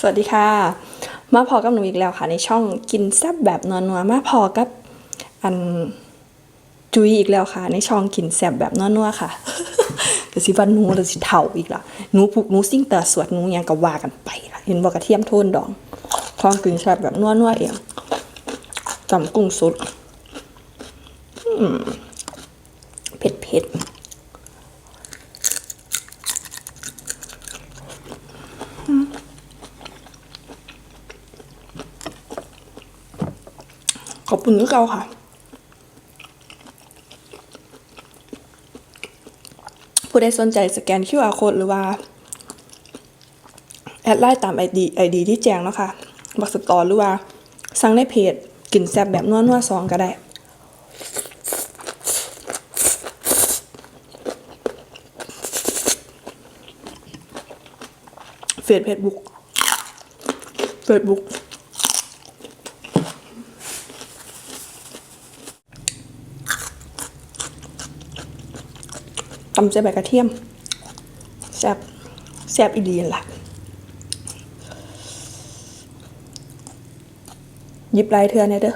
สวัสดีค่ะ มาพอกับหนูอีกแล้วค่ะ ในช่องกินแซ่บแบบนัวๆมาพอกับอันจุยอีกแล้วค่ะ ในช่องกินแซ่บแบบนัวๆค่ะเดี๋ยวสิวันนูเดี๋ยวสิเถ่าอีกละหนูผูกหนูซิ่งแต่สวดหนูยังก็ว่ากันไปละเห็นบอกกระเทียมโทนดองทองกินแซ่บแบบนัวๆเองจำกุ้งสดเผ็ดเผ็ด ขอบคุณที่เก่าค่ะ ผู้ใดสนใจสแกน QR code หรือว่า แอดไลน์ตาม ID ID ที่แจ้งเนาะค่ะ บักสตอหรือว่า สั่งในเพจกลิ่นแซบแบบนัวนัวซองก็ได้เฟซเฟซบุ๊กเฟซบุ๊ก ตำใส่ใบกระเทียมแซ่บแซ่บอีดีนล่ะหยิบลายเทือเนี่ยเด้อ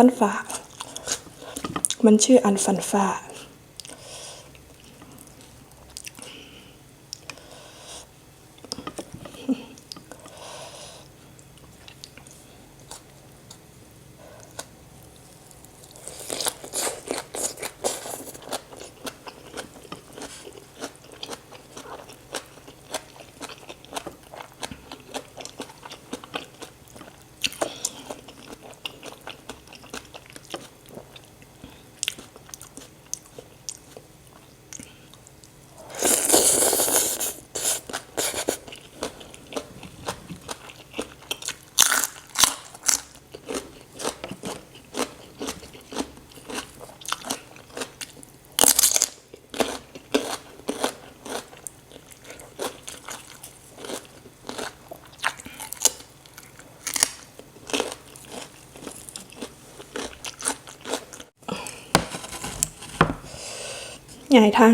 ฟันฝ่ามันชื่ออันฟันฝ่า ใหญ่ทาง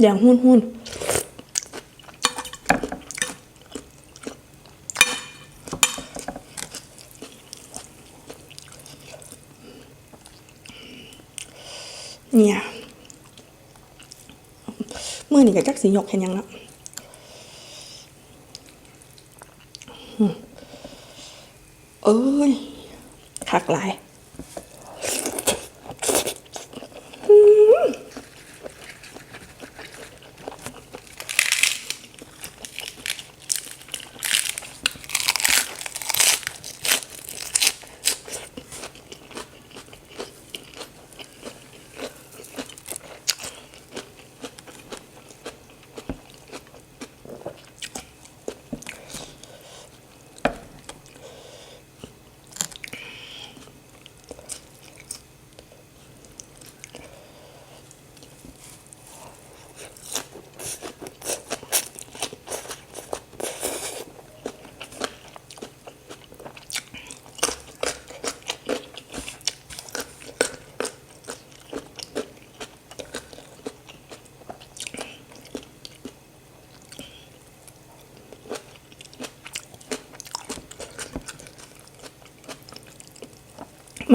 อย่างหุ่นหุ่นเนี่ย มือนี่กับจักสีหยกเห็นยังละเอ้ยคักหลาย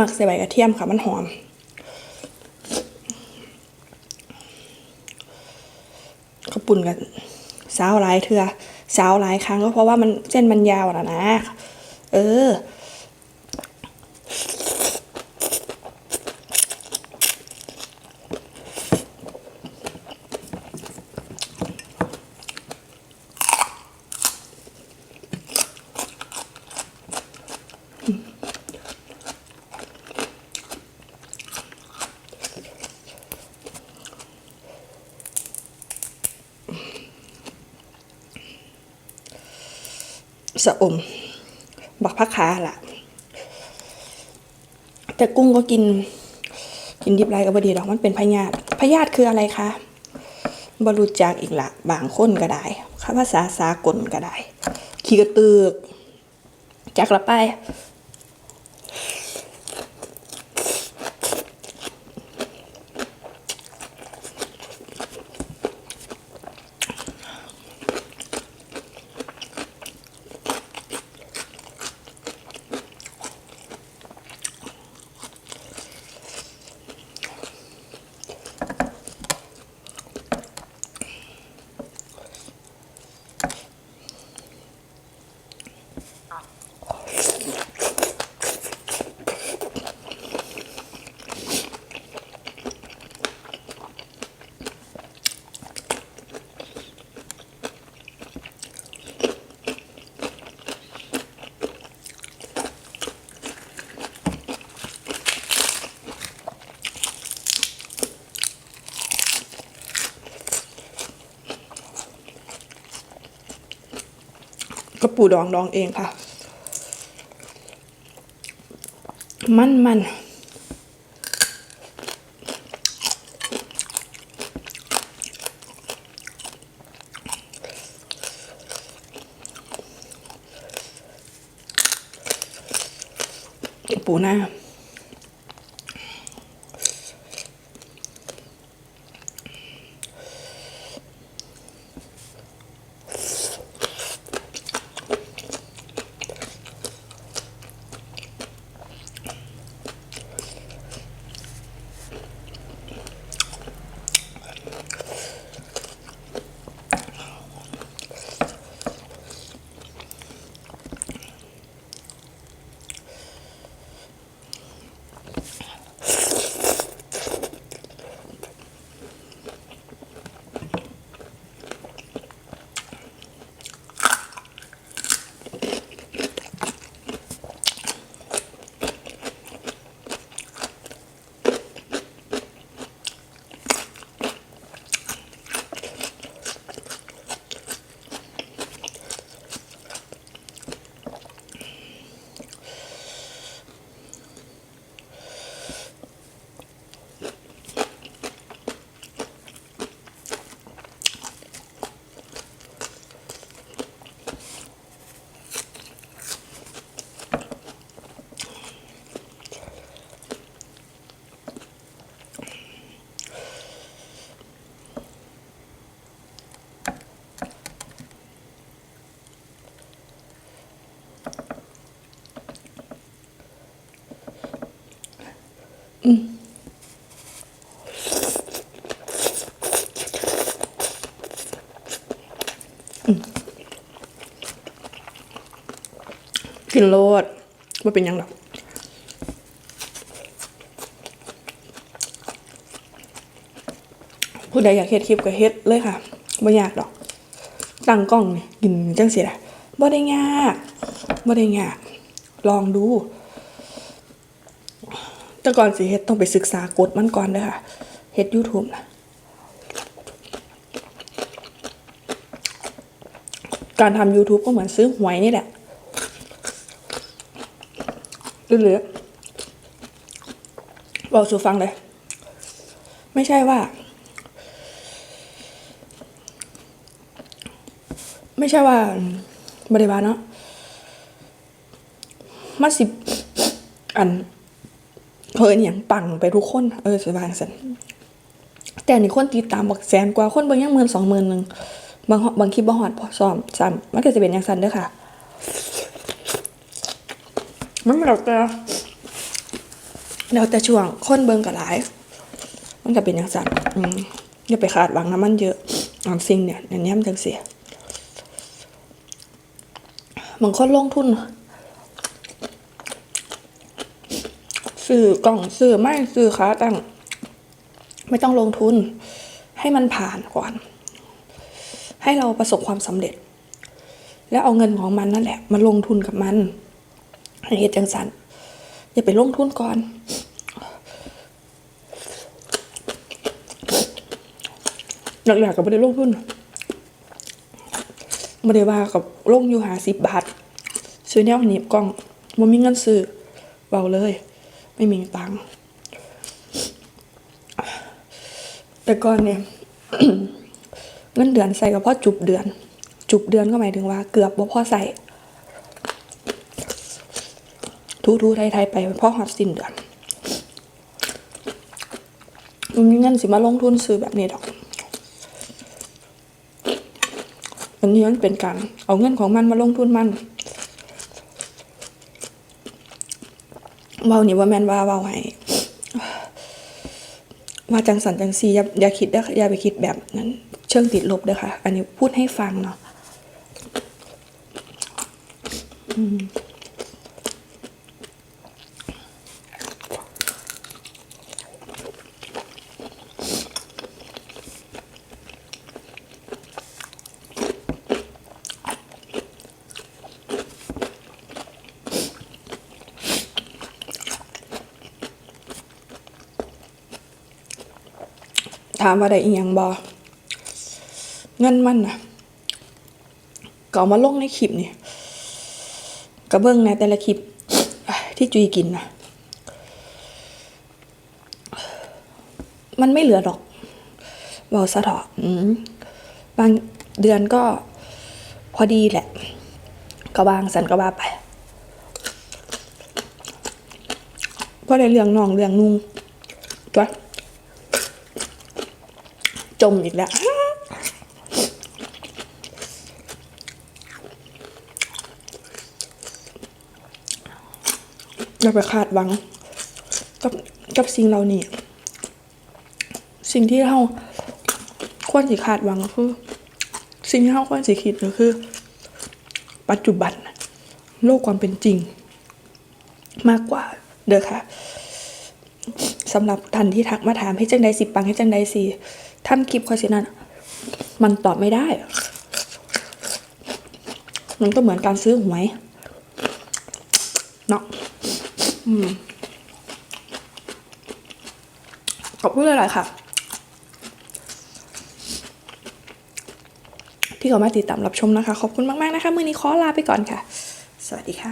มักใส่ใบกระเทียมค่ะ มันหอม ข้าวปุ่นกันสาวหลายเถื่อสาวหลายครั้งก็เพราะว่ามันเส้นมันยาวนะนะ เออ สะอม บักพักขาล่ะ แต่กุ้งก็กิน กินดิบไรก็บดีดอกมันเป็นพยาธิพยาธิคืออะไรคะบรูจากอีกละบางคนก็ได้คำภาษาสากลก็ได้ ขี้กระตือกจากละไป ปูดองดองเองค่ะ มันมันปูหน้า กินโลดว่าเป็นยังดอกผู้ใดอยากเฮ็ดคลิปก็เฮ็ดเลยค่ะบ่ยากดอก ตั้งกล้องนี่กินจังสิล่ะบ่ได้ยากบ่ได้ยาก ลองดู แต่ก่อนสิเฮ็ดต้องไปศึกษากฎมันก่อนเด้อค่ะเฮ็ด YouTube นะการทำ YouTube ก็เหมือนซื้อหวยนี่แหละเหลือๆบอกสู่ฟังเลย ไม่ใช่ว่า ไม่ใช่ว่าบริวารเนาะมาสิบอัน เพิ่นอย่างปังไปทุกคนเออสบายสันแต่นี่คนติดตามบักแสนกว่าคนเบางยังหมื่นสองหมื่นหนึ่งบางบางคลิปบางหอดพอซ้อมซ้ำมันก็จะเป็นอย่างสันเด้อค่ะ มันแล้วแต่แล้วแต่ช่วงคนเบิ่งกับหลาย มันก็เป็นอย่างสันอืมอย่าไปคาดหวังน้ำมันเยอะอันสิ่งเนี่ยอันนี้มันจังเสียบางคนลงทุน ซื้อกล่องซื้อไม่ซื้อค้าตั้งไม่ต้องลงทุน ให้มันผ่านก่อน ให้เราประสบความสำเร็จ แล้วเอาเงินของมันนั่นแหละมาลงทุนกับมันให้เดจังสันอย่าไปลงทุนก่อนหลักๆก็ไม่ได้ลงทุนไม่ได้ว่ากับลงอยู่หาสิบบาทซื้อแนวหนีบกล้องบ่มีเงินซื้อเบาเลย ไม่มีตังค์แต่ก่อนเนี่ยเงินเดือนใส่ก็พอจุบเดือน จุบเดือนก็หมายถึงว่า เกือบว่าพ่อใส่ทูทูไทยไทยๆไปพ่อหอดสิ้นเดือนมันมีเงินสิมาลงทุนซื้อแบบนี้ดอก อันนี้มันเป็นการ เอาเงินของมันมาลงทุนมัน เว้านี่ว่าแม่นว่าเว้าให้ว่าจังสันจังซีอย่าอย่าคิดอย่าไปคิดแบบนั้น เชิงติดลบเด้อค่ะ อันนี้พูดให้ฟังเนาะอืม ถามว่าได้อีหยังบ่เงินมันน่ะก็เอามาลงในคลิปนี่ก็เบิ่งในแต่ละคลิปที่จุยกินนะมันไม่เหลือดอกเบาซะเถอะอืมบางเดือนก็พอดีแหละ ก็บางสันก็ว่าไปพอได้เรื่องน้องเรื่องนุ่งตัว จมอีกแล้ว อย่าไปคาดหวัง กับกับสิ่งเหล่านี้ สิ่งที่เราควรสิคาดหวังก็คือ สิ่งที่เราควรสิคิดก็คือ ปัจจุบัน โลกความเป็นจริง มากกว่าเด้อค่ะ สำหรับท่านที่ทักมาถามให้จังใดสิปังให้จังใดสิทำคลิปข้อสินั้นมันตอบไม่ได้ มันก็เหมือนการซื้อหวยเนาะขอบคุณหลายๆค่ะ ที่เขามาติดตามรับชมนะคะ ขอบคุณมาก ๆ นะคะ มือนี้ขอลาไปก่อนค่ะ สวัสดีค่ะ